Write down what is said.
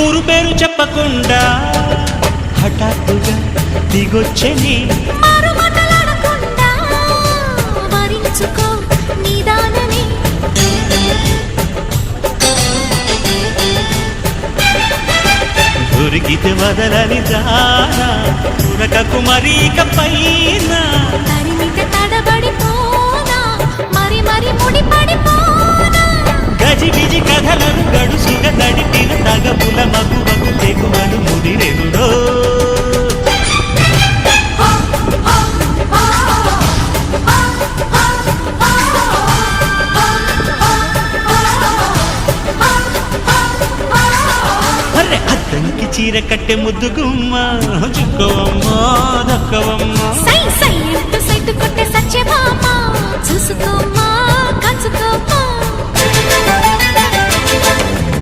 ఊరు పేరు చెప్పకుండా హఠాత్తుగా దిగొచ్చని. దొరికితే వదలని దానా ఉరకకు మరీక పైన నడిపిన తగపుల మగువకు తెగువను ముదిరెనుడో చీర కట్టె ముద్దు గుమ్మ చుక్కవమ్మ దక్కవమ్మ. సై సై అంటూ సైటు కొట్టే సత్యభామ. చూసుకోమ్మా